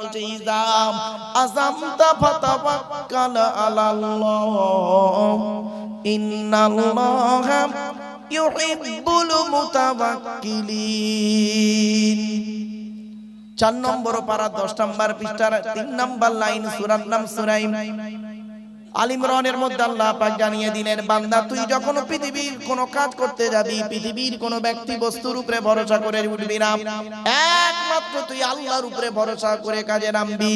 বলছে ইজাম আজামতা ফাতাওয়াক্কাল আলাল্লাহ। ইন্নাল্লাহা ইউহিব্বুল মুতাওয়াক্কিলিন। চার নম্বর পারা, দশ নম্বর পৃষ্ঠার তিন নম্বর লাইন, সুরার নাম সুরাইম আলিমরনের মধ্যে আল্লাহ পাক জানিয়ে দিলেন, বান্দা, তুই যখন পৃথিবীর কোনো কাজ করতে যাবি, পৃথিবীর কোনো ব্যক্তি বস্তুর উপরে ভরসা করে উঠবি না। একমাত্র তুই আল্লাহর উপরে ভরসা করে কাজে নামবি।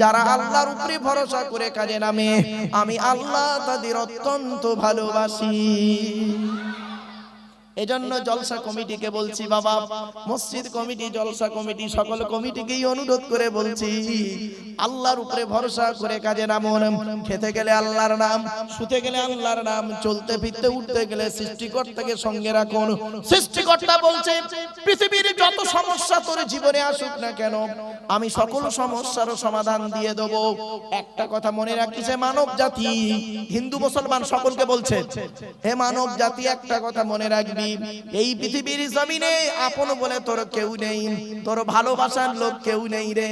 যারা আল্লাহর উপরে ভরসা করে কাজে নামে, আমি আল্লাহ তাদের অত্যন্ত ভালোবাসি। এজন্য জলসা কমিটিকে বলছি বাবা মসজিদ কমিটি জলসা কমিটি সকল কমিটিকেই অনুরোধ করে বলছি আল্লাহর উপরে ভরসা করে কাজে নামুন খেতে গেলে আল্লাহর নাম শুতে গেলে আল্লাহর নাম চলতে ফিরতে উঠতে গেলে সৃষ্টিকর্তাকে সঙ্গে রাখুন। সৃষ্টিকর্তা বলছে পৃথিবীর যত সমস্যা তোর জীবনে আসুক না কেন আমি সকল সমস্যার সমাধান দিয়ে দেব। একটা কথা মনে রাখিছে মানব জাতি হিন্দু মুসলমান সকলকে বলছে হে মানব জাতি একটা কথা মনে রাখবি এই পৃথিবীর জমিনে আপন বলে তোর কেউ নেই। তোর ভালোবাসার লোক কেউ নেই রে।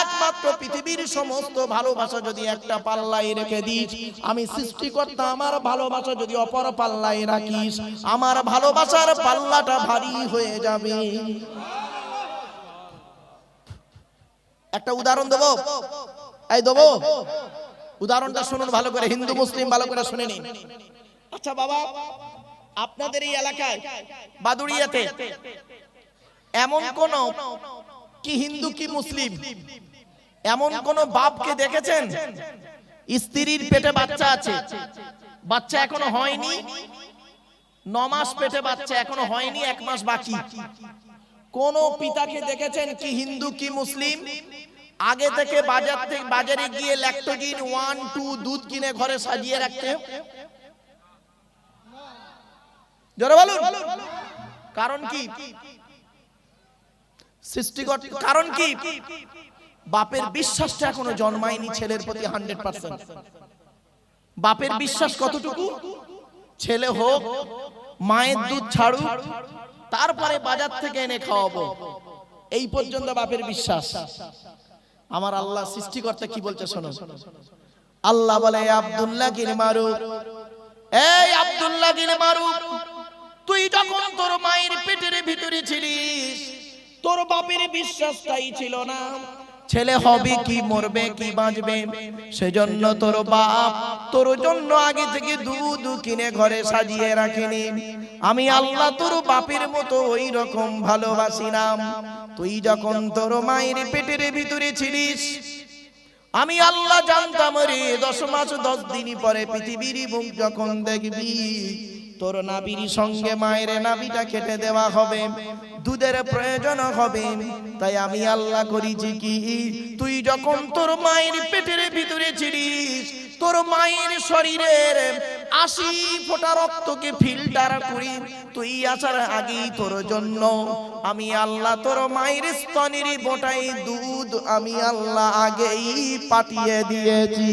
একমাত্র পৃথিবীর সমস্ত ভালোবাসা যদি একটা পাল্লায় রেখে দিস, আমি সৃষ্টিকর্তা, আমার ভালোবাসা যদি অপর পাল্লায় রাখিস, আমার ভালোবাসার পাল্লাটা ভারী হয়ে যাবে। একটা উদাহরণ দেবো? এই দেবো? উদাহরণটা শুনুন ভালো করে, হিন্দু, মুসলিম, ভালো করে শুনে নিন। আচ্ছা বাবা আপনাদের এই এলাকায় বাদুড়িয়াতে এমন কোন কি হিন্দু কি মুসলিম? এমন কোন বাপকে দেখেছেন? স্ত্রীর পেটে বাচ্চা আছে। বাচ্চা এখনও হয়নি। ন মাস পেটে বাচ্চা এখনও হয়নি এক মাস বাকি। কোন পিতাকে দেখেছেন কি হিন্দু কি মুসলিম? আগে থেকে বাজার থেকে বাজারে গিয়ে ল্যাক্টোজিন ওয়ান টু দুধ কিনে ঘরে সাজিয়ে রাখতে। জোরে বলুন। কারণ কি? সৃষ্টিকর্তা কারণ কি? বাপের বিশ্বাসটা এখনও জন্মায়নি ছেলের প্রতি হান্ড্রেড পার্সেন্ট। বাপের বিশ্বাস কতটুকু? ছেলে হোক, মায়ের দুধ ছাড়ু তারপরে বাজার থেকে এনে খাওয়াবো। এই পর্যন্ত বাপের বিশ্বাস। আমার আল্লাহ সৃষ্টিকর্তা কি বলছে শোনো? আল্লাহ বলে আব্দুল্লাহ গির মারু এই আব্দুল্লাহ গির মারু তুই যখন তোর মায়ের পেটের ভিতরে ছিলিস, তোর বাপের বিশ্বাসটাই ছিল না। ছেলে হবে কি, মরবে কি, বাঁচবে? সেজন্য তোর বাপ তোর জন্য আগে থেকে দুধ কিনে ঘরে সাজিয়ে রাখিনি। আমি আল্লাহ তোর বাপের মতো ওই রকম ভালোবাসি নাম তুই যখন তোর মায়ের পেটের ভিতরে ছিলিস, আমি আল্লাহ জানতাম রে, দশ মাস দশ দিন পরে পৃথিবীর মুখ যখন দেখবি তোর নাবির সঙ্গে মায়ের নাবিটা কেটে দেওয়া হবে, দুধের প্রয়োজন হবে। তাই আমি আল্লাহ করিছি কি? তুই যখন তোর মায়ের পেটের ভিতরে ছিলিস, তোর মায়ের শরীরের আশি ফোঁটা রক্তকে ফিল্টার করি তুই আসার আগেই তোর জন্য। আমি আল্লাহ তোর মায়ের স্তনের বোটাই দুধ আমি আল্লাহ আগেই পাঠিয়ে দিয়েছি।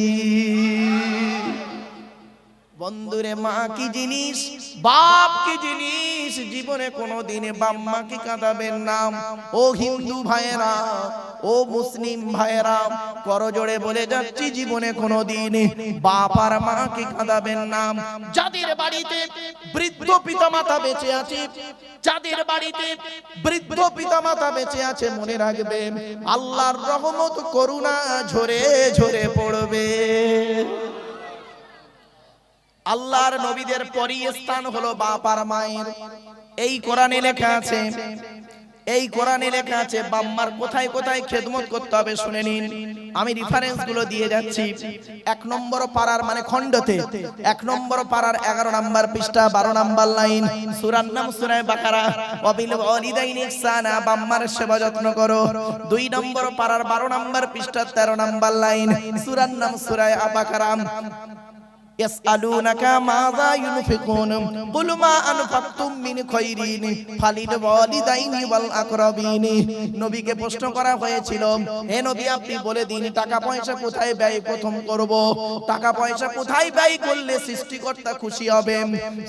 বন্ধুরে মা কি জিনিস? বাপ কি জিনিস? জীবনে কোনোদিনে বাম্মা কি কাঁদাবেন নাম ও হিন্দু ভাইয়েরা ও মুসলিম ভাইয়েরা করজোড়ে বলে যাচ্ছি জীবনে কোনোদিন। বাপ আর মা কি কাঁদাবেন নাম যাদের বাড়িতে বৃদ্ধ পিতামাতা বেঁচে আছে যাদের বাড়িতে বৃদ্ধ পিতামাতা বেঁচে আছে মনে রাখবেন আল্লাহর রহমত করুণা ঝরে ঝরে পড়বে। আল্লাহর নবীদের পরই স্থান হলো বাপ আর মায়ের। এই কোরআনে লেখা আছে এই কোরআনে লেখা আছে বাম্মার কোথায় কোথায় খেদমত করতে হবে শুনে নিন। আমি রেফারেন্সগুলো দিয়ে যাচ্ছি। এক নম্বর পাড়ার মানে খণ্ডতে। এক নম্বর পাড়ার এগারো নম্বর পৃষ্ঠা বারো নম্বর লাইন সুরার নাম সুরায় বাকারা। অবিল অলিদাইন ইহসানা বাম্মার সেবা যত্ন করো। দুই নম্বর পাড়ার বারো নম্বর পৃষ্ঠা তেরো নম্বর লাইন সুরার নাম সুরায় আবাকারাম। يسألونك ماذا ينفقون قل ما أنفقتم من خير فللوالدين والأقربين নবীকে প্রশ্ন করা হয়েছিল হে নবী আপনি বলে দিন টাকা পয়সা কোথায় ব্যয় প্রথম করব টাকা পয়সা কোথায় ব্যয় করলে সৃষ্টিকর্তা খুশি হবে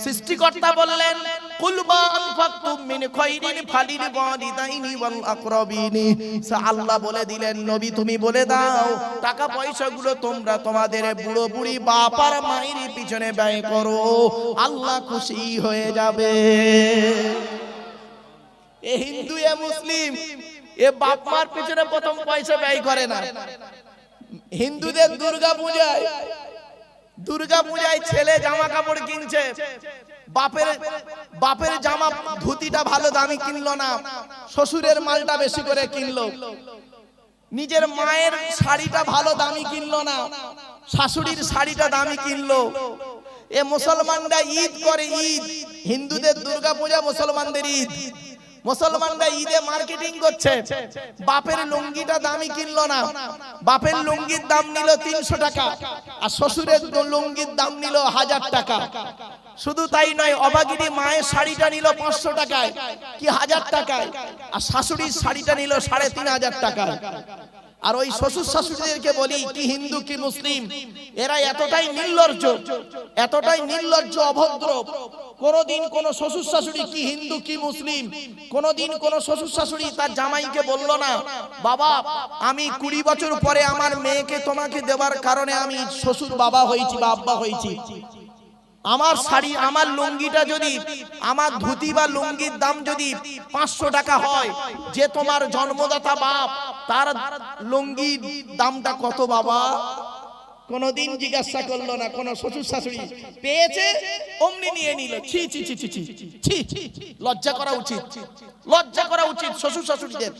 সৃষ্টিকর্তা বললেন কুল মা আনফাকতুম মিন খায়রিন ফালিল ওয়ালিদাইনি ওয়াল আকরাবিনি। বলে দিলেন, নবী তুমি বলে দাও, টাকা পয়সাগুলো তোমরা তোমাদের বুড়ো বুড়ি মায়ের পিছনে ব্যয় করো, আল্লাহ খুশি হয়ে যাবে। এ হিন্দু, এ মুসলিম, এ বাপ মার পিছনে প্রথম পয়সা ব্যয় করে না। হিন্দুদের দুর্গা পূজায় দুর্গা পূজায় ছেলে জামা কাপড় কিনছে বাপের বাপের জামা ধুতিটা ভালো দামি কিনলো না, শ্বশুরের মালটা বেশি করে কিনলো। নিজের মায়ের শাড়িটা ভালো দামি কিনলো না, শাশুড়ির শাড়িটা দামি কিনলো। এ মুসলমানরা ঈদ করে ঈদ, হিন্দুদের দুর্গা পূজা মুসলমানদের ঈদ। মুসলমানরা ঈদে মার্কেটিং করছে, বাপের লুঙ্গিটা দামি কিনলো না, বাপের লুঙ্গির দাম নিল তিনশো টাকা, আর শ্বশুরের লুঙ্গির দাম নিল হাজার টাকা। শুধু তাই নয়, অবাগিনী মায়ের শাড়িটা নিল পাঁচশো টাকায়, কি হাজার টাকায়? আর শাশুড়ির শাড়িটা নিল সাড়ে তিন হাজার টাকায়। আর ওই শ্বশুর শাশুড়িদেরকে বলি, কি হিন্দু, কি মুসলিম, এরা এতটাই নির্লজ্জ এতটাই নির্লজ্জ, অভদ্র। কোনদিন কোন শ্বশুর শাশুড়ি, কি হিন্দু, কি মুসলিম, কোনদিন কোন শ্বশুর শাশুড়ি তার জামাইকে বলল না, বাবা, আমি কুড়ি বছর পরে আমার মেয়েকে তোমাকে দেওয়ার কারণে আমি শ্বশুর বাবা হয়েছি বা আব্বা হয়েছি। আমার শাড়ি আমার লুঙ্গিটা যদি আমার ধুতি বা লুঙ্গির দাম যদি পাঁচশো টাকা হয় যে তোমার জন্মদাতা বাপ তার লুঙ্গির দামটা কত বাবা? কোনদিন জিজ্ঞাসা করল না কোন শ্বশুর শাশুড়ি? পেয়েছে? অমনি নিয়ে নিল। ছি ছি ছি ছি ছি ছি লজ্জা করা উচিত। লজ্জা করা উচিত শ্বশুর শাশুড়িদের।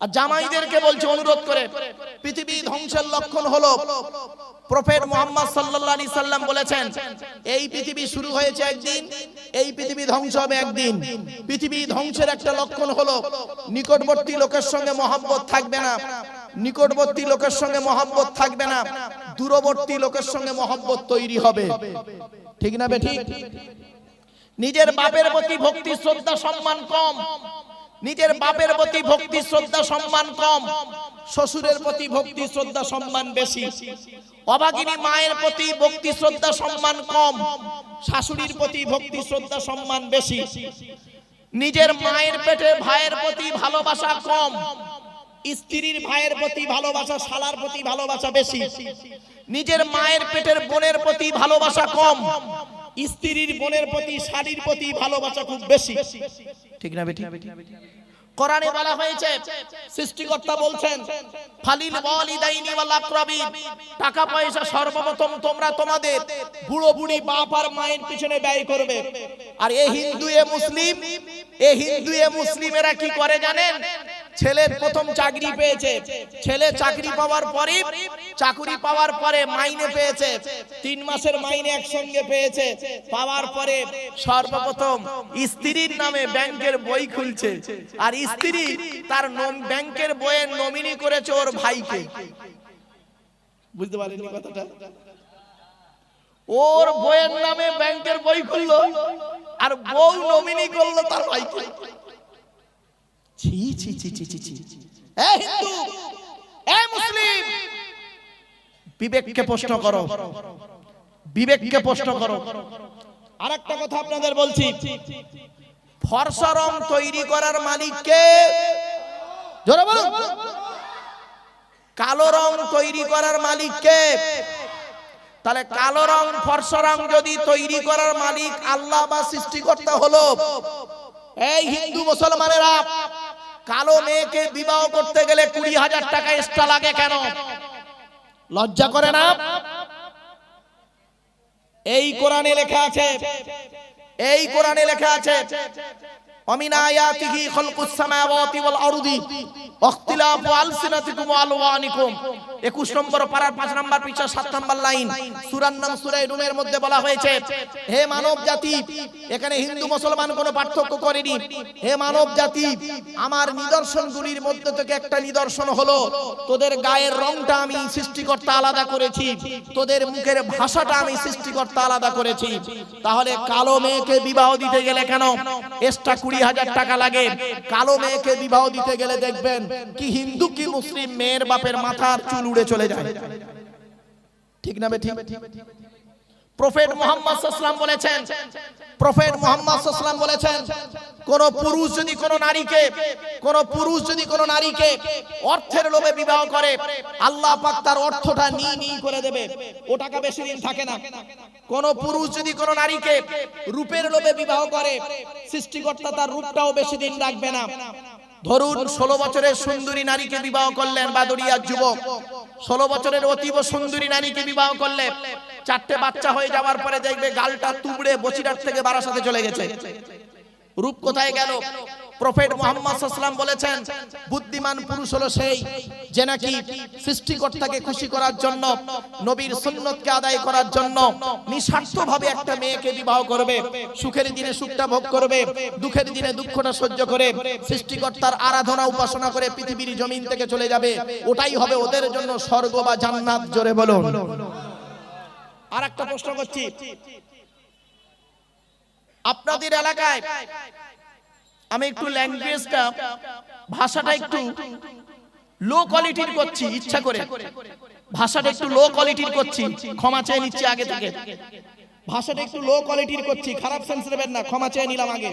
আর জামাইদেরকে বলছে, অনুরোধ করে পৃথিবী ধ্বংসের লক্ষণ হলো, প্রফেট মোহাম্মদ সাল্লাল্লাহু আলাইহি সাল্লাম বলেছেন, এই পৃথিবী শুরু হয়েছে একদিন, এই পৃথিবী ধ্বংস হবে একদিন। পৃথিবী ধ্বংসের একটা লক্ষণ হলো, নিকটবর্তী লোকের সঙ্গে মহব্বত থাকবে না, নিকটবর্তী লোকের সঙ্গে মহব্বত থাকবে না, দূরবর্তী লোকের সঙ্গে মহব্বত তৈরি হবে। ঠিক না বে ঠিক? নিজের বাপের প্রতি ভক্তি, শ্রদ্ধা, সম্মান কম। নিজের বাপের প্রতি ভক্তি শ্রদ্ধা সম্মান কম। শ্বশুরের প্রতি ভক্তি শ্রদ্ধা সম্মান বেশি। অভাগিনী মায়ের প্রতি ভক্তি শ্রদ্ধা সম্মান কম। শাশুড়ির প্রতি ভক্তি শ্রদ্ধা সম্মান বেশি। নিজের মায়ের পেটে ভাইয়ের প্রতি ভালোবাসা কম। স্ত্রীর ভাইয়ের প্রতি ভালোবাসা শালার প্রতি ভালোবাসা বেশি। নিজের মায়ের পেটের বোনের প্রতি ভালোবাসা কম। স্ত্রীর বোনের প্রতি, শাড়ির প্রতি ভালোবাসা খুব বেশি। ঠিক না বেটি? কোরআনে বলা হয়েছে, সৃষ্টিকর্তা বলছেন, ফালিল ওয়ালিদাইনি ওয়াল আকরাবিন টাকা পয়সা সর্বপ্রথম তোমরা তোমাদের বুড়ো বুড়ি বাপ আর মায়ের পিছনে ব্যয় করবে। আর এ হিন্দু, এ মুসলিম, এ হিন্দু, এ মুসলিমেরা কি করে জানেন? ছেলের প্রথম চাকরি পেয়েছে। ছেলে চাকরি পাওয়ার পরে চাকরি পাওয়ার পরে মাইনে পেয়েছে। তিন মাসের মাইনে একসঙ্গে পেয়েছে। পাওয়ার পরে সর্বপ্রথম স্ত্রীর নামে ব্যাংকের বই খুলছে। আর স্ত্রী তার ব্যাংকের বইয়ের নমিনি করেছে ওর ভাইকে। বুঝতে পারেননি কথাটা? ওর বইয়ের নামে ব্যাংকের বই খুললো, আর বউ নমিনি করল তার ভাইকে। ছি বিবেককে বলছি। রং তৈরি করার মালিককে কালো রং তৈরি করার মালিককে তাহলে কালো রং, ফর্সা রং যদি তৈরি করার মালিক আল্লাহ বা সৃষ্টিকর্তা হলো, এই হিন্দু মুসলমানেরা কালো মেয়েকে বিবাহ করতে গেলে কুড়ি হাজার টাকা এক্সট্রা লাগে কেন? লজ্জা করে না? এই কোরআনে লেখা আছে, এই কোরআনে লেখা আছে ومن آياته خلق السماوات والأرض واختلاف ألسنتكم وألوانكم 21 নম্বর পারার 5 নম্বর পৃষ্ঠা 7 নম্বর লাইন সূরার নাম সূরা রুমের মধ্যে বলা হয়েছে হে মানব জাতি এখানে হিন্দু মুসলমান কোনো পার্থক্য করেনি হে মানব জাতি আমার নিদর্শনগুলির মধ্যে থেকে একটা নিদর্শন হলো তোদের গায়ের রংটা আমি সৃষ্টিকর্তা আলাদা করেছি তোদের মুখের ভাষাটা আমি সৃষ্টিকর্তা আলাদা করেছি তাহলে কালো মেয়েকে বিবাহ দিতে গেলে কেন এক্সট্রা কুড়ি হাজার টাকা লাগে। কালো মেয়েকে বিবাহ দিতে গেলে দেখবেন কি হিন্দু কি মুসলিম মেয়ের বাপের মাথার চুল উড়ে চলে যায়। ঠিক না ঠিক প্রফেট মোহাম্মদ সাল্লাম বলেছেন, প্রফেট মোহাম্মদ সাল্লাম বলেছেন, কোন পুরুষ যদি কোন নারীকে, কোন পুরুষ যদি কোন নারীকে অর্থের লোভে বিবাহ করে, আল্লাহ পাক তার অর্থটা নি নি করে দেবে, ও টাকা বেশি দিন থাকে না। কোন পুরুষ যদি কোন নারীকে রূপের লোভে বিবাহ করে, সৃষ্টিকর্তা তার রূপটাও বেশি দিন রাখবে না। ধরুন, ষোলো বছরের সুন্দরী নারীকে বিবাহ করলেন বাদরিয়ার যুবক। ষোলো বছরের অতীব সুন্দরী নারীকে বিবাহ করলে চারটে বাচ্চা হয়ে যাওয়ার পরে দেখবে গালটা তুবড়ে বসিরাট থেকে বারাসাতে চলে গেছে। রূপ কোথায় গেল? প্রফেট মোহাম্মদ সাল্লাম বলেছেন, বুদ্ধিমান পুরুষ হলো সেই যে নাকি সৃষ্টিকর্তাকে খুশি করার জন্য, নবীর সুন্নতকে আদায় করার জন্য নিঃস্বার্থভাবে একটা মেয়েকে বিবাহ করবে, সুখের দিনে সুখটা ভোগ করবে, দুঃখের দিনে দুঃখটা সহ্য করে, সৃষ্টিকর্তার আরাধনা উপাসনা করে পৃথিবীর জমিন থেকে চলে যাবে, ওটাই হবে ওদের জন্য স্বর্গ বা জান্নাত, জোরে বলুন। আর একটা প্রশ্ন করছি, আপনাদের এলাকায় আমি একটু ল্যাঙ্গুয়েজটা ভাষাটা একটু লো কোয়ালিটির করছি ইচ্ছা করে। ভাষাটা একটু লো কোয়ালিটির করছি ক্ষমা চেয়ে নিচ্ছি আগে থেকে। ভাষাটা একটু লো কোয়ালিটির করছি খারাপ সেন্স নেবেন না ক্ষমা চেয়ে নিলাম আগে।